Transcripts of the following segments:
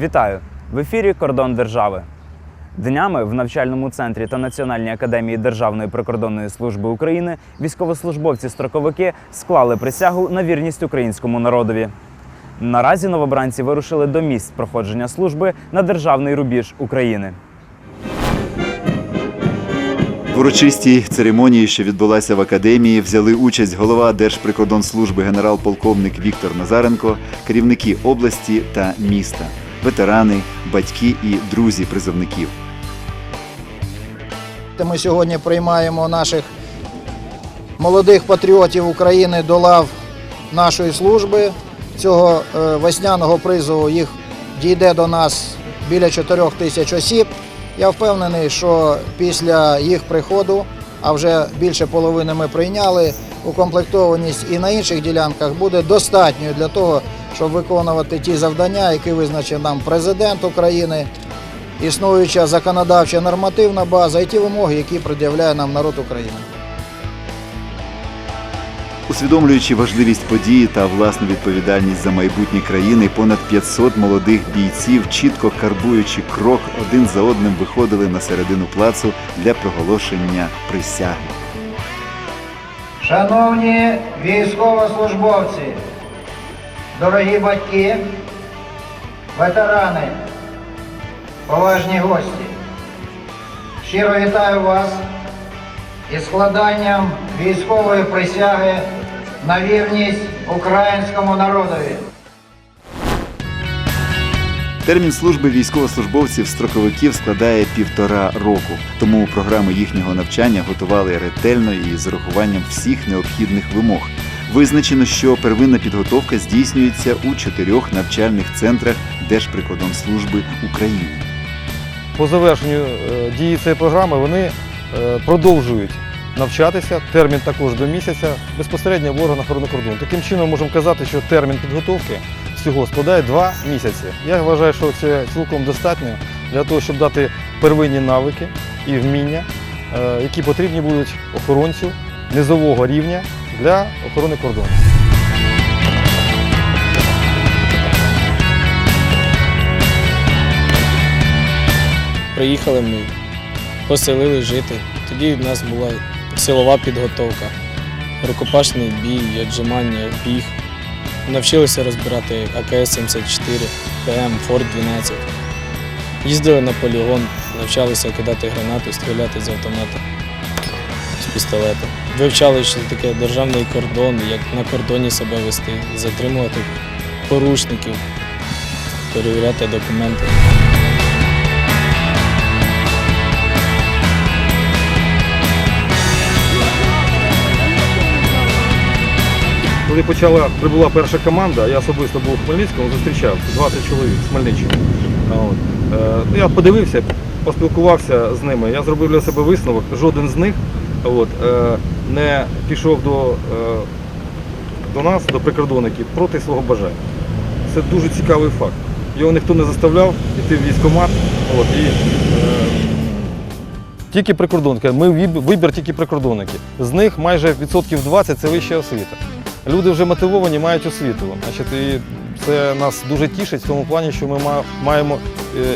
Вітаю! В ефірі Кордон держави. Днями в навчальному центрі та Національній академії Державної прикордонної служби України військовослужбовці-строковики склали присягу на вірність українському народові. Наразі новобранці вирушили до місць проходження служби на державний рубіж України. В урочистій церемонії, що відбулася в академії, взяли участь голова Держприкордонслужби генерал-полковник Віктор Назаренко, керівники області та міста, ветерани, батьки і друзі призовників. Ми сьогодні приймаємо наших молодих патріотів України до лав нашої служби. Цього е, весняного призову їх дійде до нас біля 4 тисяч осіб. Я впевнений, що після їх приходу, а вже більше половини ми прийняли, укомплектованість і на інших ділянках буде достатньою для того, щоб виконувати ті завдання, які визначив нам президент України, існуюча законодавча нормативна база і ті вимоги, які пред'являє нам народ України. Усвідомлюючи важливість події та власну відповідальність за майбутнє країни, понад 500 молодих бійців, чітко карбуючи крок, один за одним виходили на середину плацу для проголошення присяги. Шановні військовослужбовці, дорогі батьки, ветерани, поважні гості, щиро вітаю вас із складанням військової присяги на вірність українському народові. Термін служби військовослужбовців-строковиків складає півтора року, тому програму їхнього навчання готували ретельно і з урахуванням всіх необхідних вимог. Визначено, що первинна підготовка здійснюється у чотирьох навчальних центрах Держприкордонслужби України. По завершенню е, дії цієї програми вони е, продовжують навчатися. Термін також до місяця безпосередньо в органах охорони кордону. Таким чином можемо казати, що термін підготовки всього складає два місяці. Я вважаю, що це цілком достатньо для того, щоб дати первинні навики і вміння, е, які потрібні будуть охоронцю низового рівня для охорони кордону. Приїхали ми, поселили жити. Тоді в нас була силова підготовка, рукопашний бій, віджимання, біг. Навчилися розбирати АКС-74, ПМ, Форт-12. Їздили на полігон, навчалися кидати гранату, стріляти з автомата, з пістолета. Вивчали, що таке державний кордон, як на кордоні себе вести, затримувати порушників, перевіряти документи. Коли почала прибула перша команда, я особисто був у Хмельницькому, зустрічав 20 чоловік з Хмельниччини. Е, я подивився, поспілкувався з ними. Я зробив для себе висновок. Жоден з них от, е, не пішов до, е, до нас, до прикордонників, проти свого бажання. Це дуже цікавий факт. Його ніхто не заставляв йти в військкомат. От, і, е, тільки прикордонники. Ми вибір тільки прикордонники. З них майже відсотків 20 це вища освіта. Люди вже мотивовані, мають освіту. Значить, і це нас дуже тішить в тому плані, що ми маємо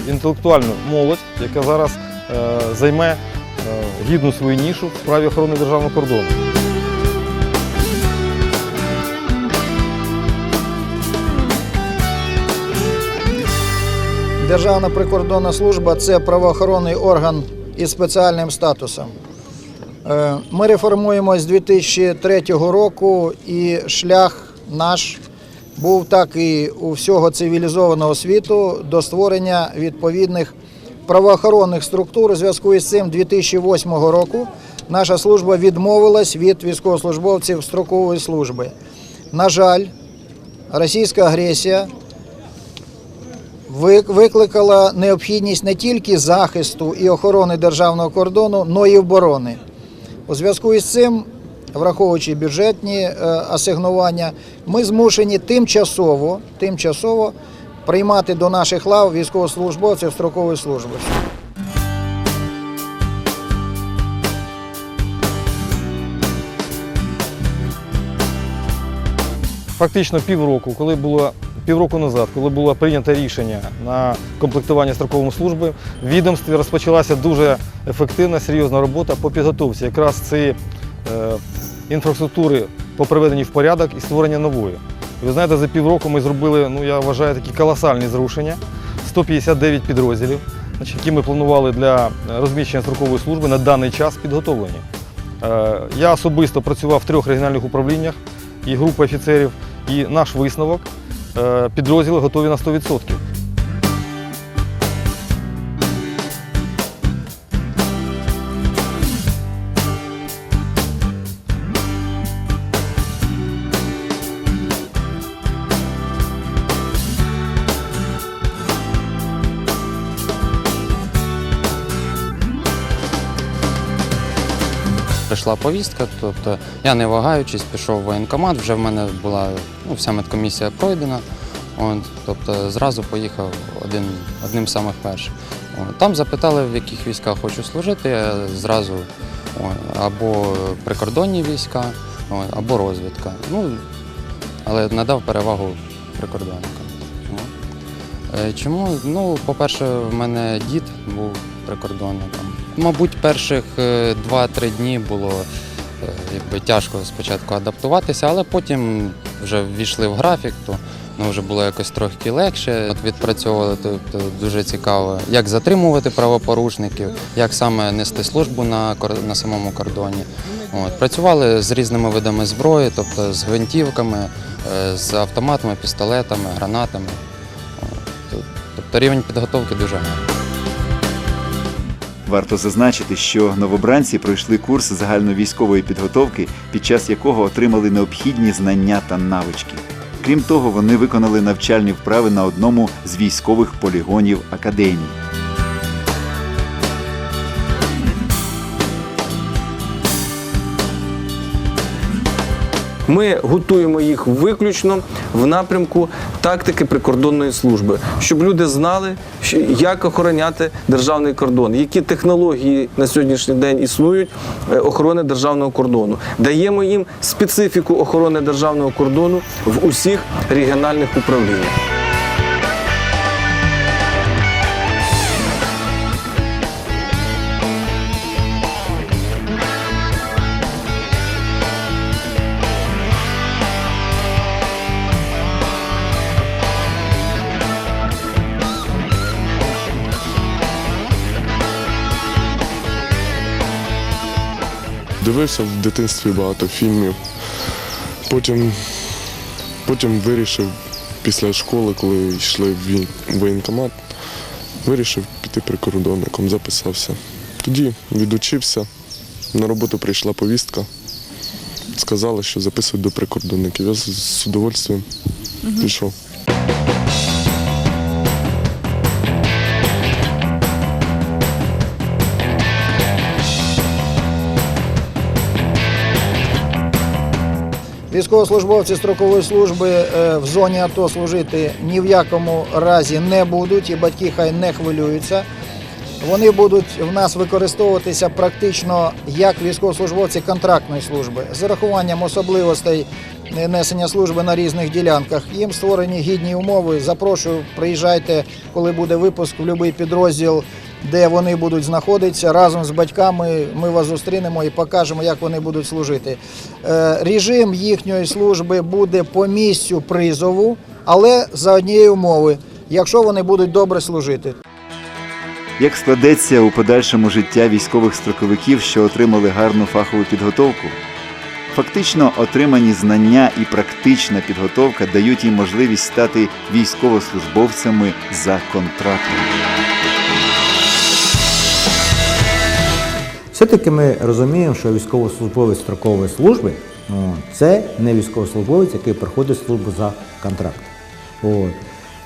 інтелектуальну молодь, яка зараз займе гідну свою нішу в справі охорони державного кордону. Державна прикордонна служба це правоохоронний орган із спеціальним статусом. Е, Ми реформуємось з 2003 року, і шлях наш був так і у всього цивілізованого світу до створення відповідних правоохоронних структур. У зв'язку із цим 2008 року наша служба відмовилась від військовослужбовців строкової служби. На жаль, російська агресія викликала необхідність не тільки захисту і охорони державного кордону, але й оборони. У зв'язку із цим, враховуючи бюджетні е, асигнування, ми змушені тимчасово, тимчасово приймати до наших лав військовослужбовців строкової служби. Фактично півроку, коли було півроку назад, коли було прийнято рішення на комплектування строкової служби, в відомстві розпочалася дуже ефективна, серйозна робота по підготовці якраз цієї е, інфраструктури по приведенні в порядок і створення нової. Ви знаєте, за півроку ми зробили, ну я вважаю, такі колосальні зрушення. 159 підрозділів, які ми планували для розміщення строкової служби на даний час підготовлені. Е, Я особисто працював в трьох регіональних управліннях і група офіцерів, і наш висновок е, підрозділи готові на 100%. Прийшла повістка, тобто я не вагаючись, пішов в воєнкомат, вже в мене була ну, вся медкомісія пройдена. От, тобто зразу поїхав один, одним з самих перших. От, там запитали, в яких військах хочу служити, зразу от, або прикордонні війська, от, або розвідка. Ну, але надав перевагу прикордонникам. Чому? Е? Ну, по-перше, в мене дід був прикордонником. Мабуть, перших е, 2-3 дні було е, якби, тяжко спочатку адаптуватися, але потім вже ввійшли в графік, то ну, вже було якось трохи легше. От відпрацьовували тобто, дуже цікаво, як затримувати правопорушників, як саме нести службу на, на самому кордоні. От, працювали з різними видами зброї, тобто з гвинтівками, е, з автоматами, пістолетами, гранатами. Тобто рівень підготовки дуже гарний. Варто зазначити, що новобранці пройшли курс загальновійськової підготовки, під час якого отримали необхідні знання та навички. Крім того, вони виконали навчальні вправи на одному з військових полігонів академії. Ми готуємо їх виключно в напрямку тактики прикордонної служби, щоб люди знали, як охороняти державний кордон, які технології на сьогоднішній день існують е, охорони державного кордону. Даємо їм специфіку охорони державного кордону в усіх регіональних управліннях. Дивився в дитинстві багато фільмів. Потім, потім вирішив після школи, коли йшли в воєнкомат, вирішив піти прикордонником, записався. Тоді відучився, на роботу прийшла повістка. Сказали, що записують до прикордонників. Я з, з удовольствием пішов. Військовослужбовці строкової служби е, в зоні АТО служити ні в якому разі не будуть, і батьки хай не хвилюються. Вони будуть в нас використовуватися практично як військовослужбовці контрактної служби з урахуванням особливостей несення служби на різних ділянках. Їм створені гідні умови. Запрошую, приїжджайте, коли буде випуск в будь-який підрозділ, де вони будуть знаходитися. Разом з батьками ми вас зустрінемо і покажемо, як вони будуть служити. Е, Режим їхньої служби буде по місцю призову, але за однієї умови, якщо вони будуть добре служити. Як складеться у подальшому життя військових строковиків, що отримали гарну фахову підготовку? Фактично, отримані знання і практична підготовка дають їм можливість стати військовослужбовцями за контрактом. Все-таки ми розуміємо, що військовослужбовець строкової служби це не військовослужбовець, який проходить службу за контракт.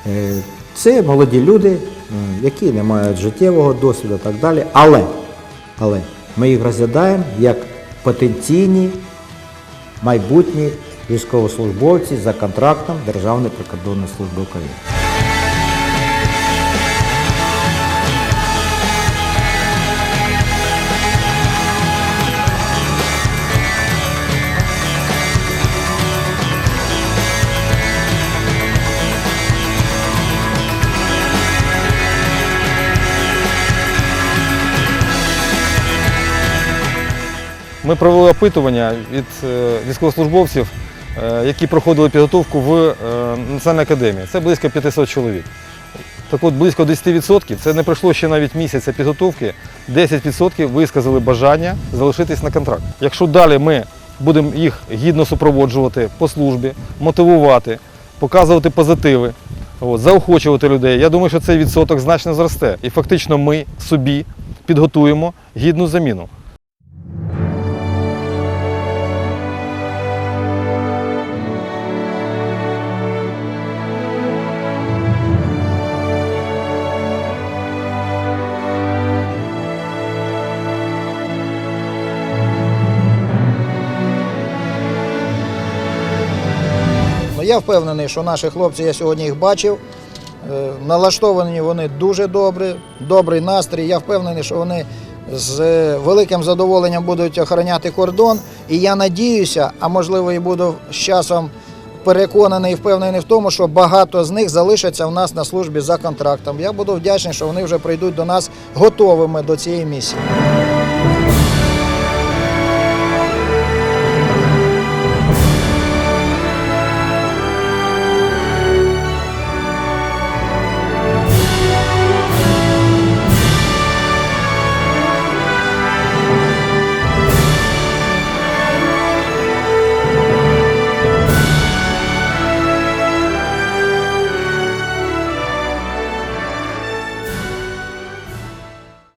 Е, Це молоді люди, які не мають життєвого досвіду і так далі. Але, але ми їх розглядаємо як потенційні майбутні військовослужбовці за контрактом Державної прикордонної служби України. Ми провели опитування від е, військовослужбовців, е, які проходили підготовку в е, Національній академії. Це близько 500 чоловік. Так от близько 10% це не пройшло ще навіть місяця підготовки. 10% висказали бажання залишитись на контракт. Якщо далі ми будемо їх гідно супроводжувати по службі, мотивувати, показувати позитиви, от, заохочувати людей, я думаю, що цей відсоток значно зросте. І фактично ми собі підготуємо гідну заміну. Я впевнений, що наші хлопці, я сьогодні їх бачив, е, налаштовані вони дуже добре, добрий настрій. Я впевнений, що вони з великим задоволенням будуть охороняти кордон. І я надіюся, а можливо і буду з часом переконаний і впевнений в тому, що багато з них залишаться в нас на службі за контрактом. Я буду вдячний, що вони вже прийдуть до нас готовими до цієї місії.